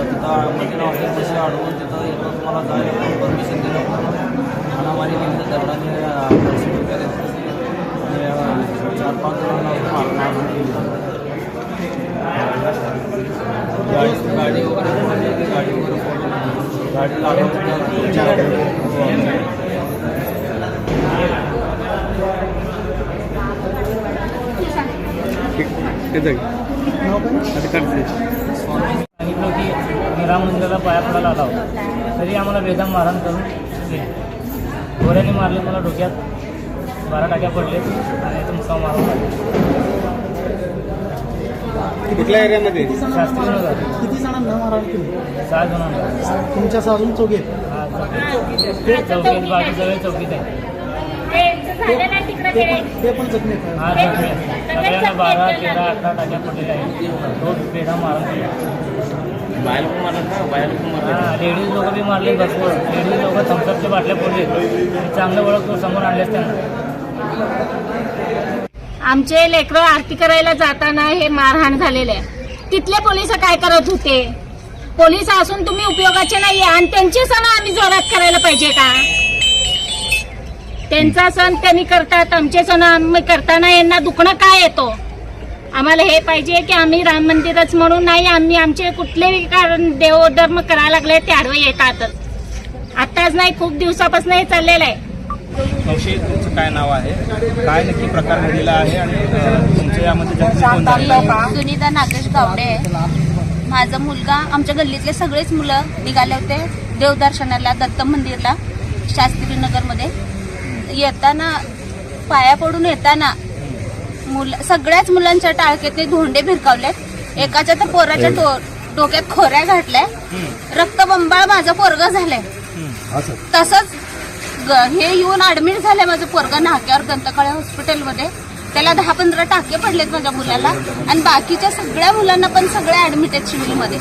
तिथं मंदिर ऑफिसपाशी अडवून तिथं येतो तुम्हाला जायला परमिशन दिलं हाणामारी केली तर दरडाने अ, पैसे वगैरे आणि चार पाच जणांना केली गाडी गाडी वगैरे फोडली गाडी वगैरे फोडली. गाडी लागून सांगितलं की मी राम मंदिराला पाया पडायला आला होता. तरी आम्हाला बेदम मारहाण करून गेले. गोऱ्याने मारले मला डोक्यात. बारा टाक्या पडले आणि तुमचा मारून. कुठल्या एरियामध्ये? शास्त्री नगर. किती जणांना मारहाण केली? सहा जणांना. तुमच्या हा, चौकीत चौकीत बाकी सगळे चौकीत आहे ते पण ते पण जखमी. हा. सगळ्यांना बारा तेरा अठरा टाक्या पडलेल्या आहेत. तो बेदा मारून केला लेडीज लोक बी मारले भरपूर. लेडीज लोक थम्सअपच्या बाटल्या आणि चांगलं ओळख तो समोर आणलेस त्यांना आमचे लेकरं आरती करायला जाताना हे मारहाण झालेले आहे. तिथले पोलीस काय करत होते? पोलीस असून तुम्ही उपयोगाचे नाहीये. आणि त्यांचे सण आम्ही जोरात करायला पाहिजे का? त्यांचा सण त्यांनी करतात आमचे सण आम्ही करताना यांना दुखणं काय येतो? आम्हाला हे पाहिजे की आम्ही राम मंदिरच म्हणून नाही आम्ही आमचे कुठलेही कारण देवधर्म करायला लागले ते आडवे येतातच आताच नाही खूप दिवसापासून हे चाललेलं आहे. मावशी तुमचं काय नाव आहे? काय नक्की प्रकार घडलेला आहे आणि अ, तुमच्या यामध्ये जखमी कोण झाले सुनीता नागेश गावडे माझा मुलगा आमच्या गल्लीतले सगळेच मुलं निघाले होते देवदर्शनाला दत्त मंदिरला शास्त्री नगरमध्ये. येताना पाया पडून येताना मुल सगळ्याच मुलांच्या टाळक्यातले धोंडे भिरकावलेत. एकाच्या तर पोराच्या डो- डोक्यात खोऱ्या घातल्या. रक्तबंबाळ माझं पोरग झालंय. तसंच ग- हे येऊन ऍडमिट झालंय माझं पोरग नाक्यावर दंतकळे हॉस्पिटलमध्ये त्याला दहा पंधरा टाके पडलेत माझ्या मुलाला. आणि बाकीच्या सगळ्या मुलांना पण सगळे ऍडमिट आहेत सिव्हिलमध्ये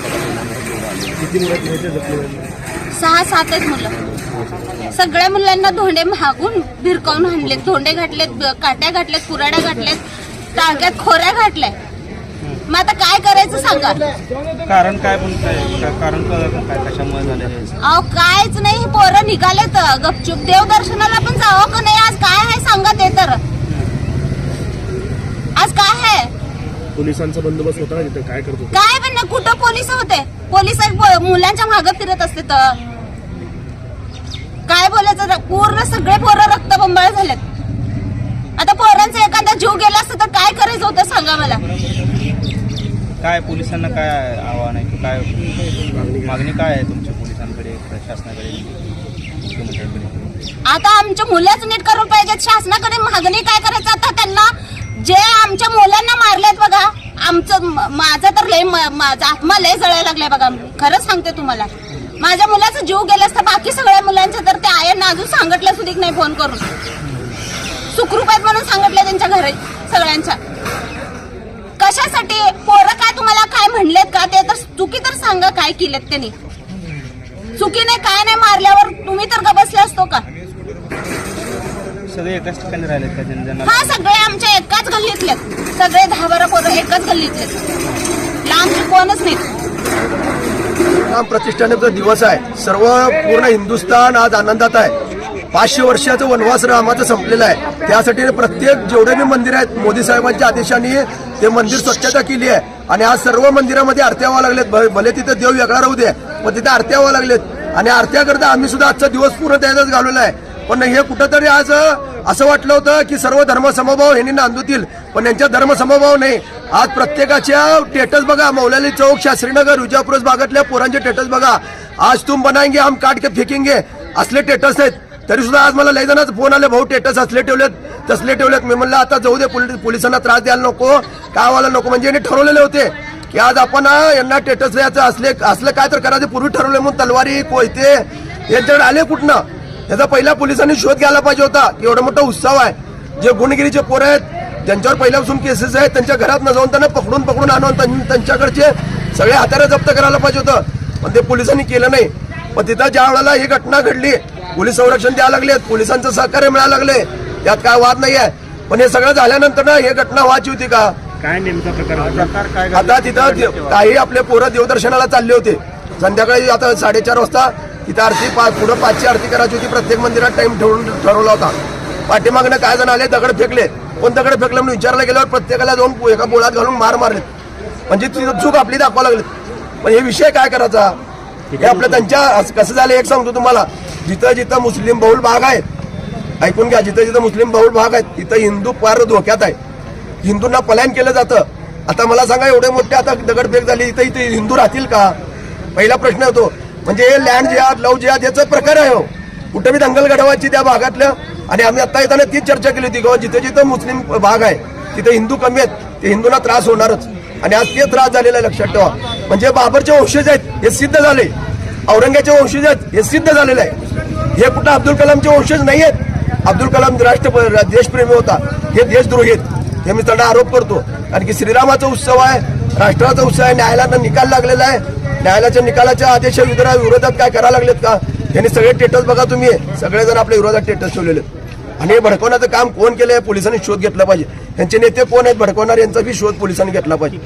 सहा सात आहेत मुलं. सगळ्या मुलांना धोंडे मागून भिरकावून आणलेत. धोंडे घातलेत काट्या घातल्यात कुराड्या घातल्यात टाळक्यात खोऱ्या घातल्या मग आता काय करायचं सांगा? कारण काय पण कारण काय? कशामुळे अहो कायच नाही. पोरं निघालेत. गपचूप देवदर्शनाला पण जावं का नाही? आज काय आहे सांगा ते तर. आज काय आहे? पोलिसांचा बंदोबस्त होता ना तिथे काय करत होते? काय पण कुठं पोलीस होते? पोलीस मुलांच्या मागं फिरत असते तर. काय बोलायचं पूर्ण सगळे पोरं रक्तबंबाळ झालेत. आता पोरांचा एखादा जीव गेला असता तर काय करायचं होतं सांगा मला. काय पोलिसांना काय आव्हान आहे? काय मागणी काय? आहे तुमच्या पोलिसांकडे प्रशासनाकडे? आता आमच्या मुलंच नीट करून पाहिजेत शासनाकडे मागणी काय करायचं? आता त्यांना जे आमच्या मुलांना मारलेत बघा आमचं माझं तर लय म- माझा आत्मा लय जळायला लागलाय बघा. खरंच सांगते तुम्हाला. माझ्या मुलाचा जीव गेला असता बाकी सगळ्या मुलांचं तर त्या आयांना अजून सांगितलं सुद्धा नाही फोन करून. सुखरूप आहेत म्हणून सांगितलं त्यांच्या घरी सगळ्यांच्या. कशासाठी? पोरं काय तुम्हाला काय म्हणलेत का? ते तर चुकी तर सांगा काय केलेत त्यांनी. चुकीने काय नाही मारल्यावर तुम्ही तर गबसले असतो का? सगळे एकाच ठिकाणी राहिलेत का ज्यांना हा सगळे आमच्या एकाच गल्लीतले सगळे दहा बारा पोरं एकाच गल्लीतले लांबचे कोणच नाहीत राम प्रतिष्ठानाचा दिवस आहे. सर्व पूर्ण हिंदुस्थान आज आनंदात आहे. पाचशे वर्षाचं वनवास रामाचं संपलेलं आहे. त्यासाठी प्रत्येक जेवढे बी मंदिर आहेत मोदी साहेबांच्या आदेशाने ते मंदिर स्वच्छता केली आहे. आणि आज सर्व मंदिरामध्ये आरत्या व्हावं लागलेत. भ- भले तिथे देव वेगळा राहू दे पण तिथे आरत्या व्हावं लागलेत. आणि आरत्या करता आम्ही सुद्धा आजचा दिवस पूर्ण त्यातच घालवला आहे. पण हे कुठंतरी आज असं वाटलं होतं की सर्व धर्मसमभाव ह्यांनी यांनी पण यांच्या धर्मसमभाव नाही. आज प्रत्येकाच्या टेटस बघा मौलाली चौक शास्त्रीनगर विजापूर भागातल्या पोरांचे टेटस बघा. आज तुम बनाएंगे आम काट के फेकेंगे असले टेटस आहेत. तरी सुद्धा आज मला लय फोन आले भाऊ टेटस असले ठेवलेत तसले ठेवलेत. मी म्हणलं आता जाऊ दे पोलिसांना त्रास द्यायला नको काय व्हायला नको. म्हणजे यांनी ठरवलेले होते की आज आपण यांना टेटस द्यायचं असले असलं काय तर करायचं पूर्वी ठरवलं म्हणून तलवारी कोयते यांच्याकडे आले कुठनं? याचा पहिला पोलिसांनी शोध घ्यायला पाहिजे होता. की एवढा मोठा उत्सव आहे. जे गुणगिरीचे पोरं आहेत ज्यांच्यावर पहिल्यापासून केसेस आहेत त्यांच्या घरात न जाऊन त्यांना पकडून पकडून आणून त्यां- त्यांच्याकडचे सगळे हातारे जप्त करायला पाहिजे होतं. पण ते पोलिसांनी केलं नाही. पण तिथं ज्या वेळेला ही घटना घडली पोलीस संरक्षण द्यायला लागले पोलिसांचं सहकार्य मिळायला लागले. त्यात काय वाद नाही आहे पण हे सगळं झाल्यानंतर ना ही घटना व्हायची होती का? काय नेमका प्रकार? आता तिथं काही आपले पोरं देवदर्शनाला चालले होते. संध्याकाळी आता साडेचार वाजता तिथं आरती पा पुढं पाचशे आरती करायची होती. प्रत्येक मंदिरात टाइम ठेवून ठरवला होता. पाठीमागनं काय जण आले? दगड फेकले. कोण दगड फेकलं म्हणून विचारला गेल्यावर प्रत्येकाला जाऊन एका बोळात घालून मार मारले. म्हणजे ती चूक आपली दाखवा लागली. पण हे विषय काय करायचा? हे आपलं त्यांच्या असं कसं झालं एक सांगतो तुम्हाला. जिथं जिथं मुस्लिम बहुल भाग आहेत ऐकून घ्या. जिथं जिथं मुस्लिम बहुल भाग आहेत तिथं हिंदू फार धोक्यात आहे. हिंदूंना पलायन केलं जातं. आता मला सांगा एवढे मोठे आता दगडफेक झाली इथं इथे हिंदू राहतील का? पहिला प्रश्न होतो म्हणजे हे लँड जिहाद लव जिहाद याचा प्रकार आहे हो. कुठं मी दंगल घडवायची त्या भागातल्या आणि आम्ही आता येताना तीच चर्चा केली होती की जिथे जिथं मुस्लिम भाग आहे तिथे हिंदू कमी आहेत ते हिंदूंना त्रास होणारच. आणि आज ते त्रास झालेला आहे लक्षात ठेवा. म्हणजे बाबरचे वंशज आहेत हे सिद्ध झाले. औरंगाचे वंशज आहेत हे सिद्ध झालेलं आहे. हे कुठं अब्दुल कलामचे वंशज नाही आहेत. अब्दुल कलाम राष्ट्र देशप्रेमी होता. हे देशद्रोही आहेत. हे मी त्यांना आरोप करतो. कारण की श्रीरामाचा उत्सव आहे राष्ट्राचा उत्सव आहे न्यायालयानं निकाल लागलेला आहे. न्यायालयाच्या निकालाच्या आदेशा विरोधात विरोधात काय करायला लागलेत का? यांनी सगळे टेटस बघा तुम्ही. सगळेजण आपल्या विरोधात टेटस ठेवलेले. आणि हे भडकवण्याचं काम कोण केलंय? पोलिसांनी शोध घेतला पाहिजे. यांचे नेते कोण आहेत? भडकवणार यांचा बी शोध पोलिसांनी घेतला पाहिजे.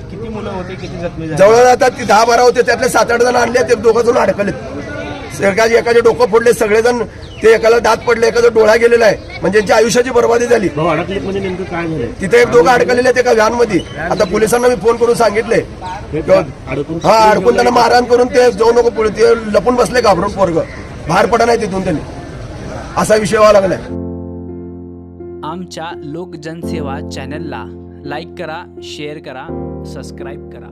जवळ आता ती दहा बारा होते. त्यातले सात आठ जण आणले ते दोघं जण अडकलेत. एकाचे एकाचे डोकं फोडले. सगळेजण ते एकाला दात पडले एकाचा डोळा गेलेला आहे. म्हणजे यांची आयुष्याची बर्बादी झाली. म्हणजे नेमकं काय झालंय? तिथे एक दोघं अडकलेले आहेत एका व्हॅनमध्ये आता पोलिसांना मी फोन करून सांगितले. हे का? अडकून त्यांना मारहाण करून ते जाऊ नको पुढे. ते लपून बसले घाबरून पोरग. बाहेर पडा नाही तिथून त्यांनी. असा विषय व्हावा लागलाय. आमच्या लोकजनसेवा चॅनलला लाईक करा शेअर करा सबस्क्राईब करा.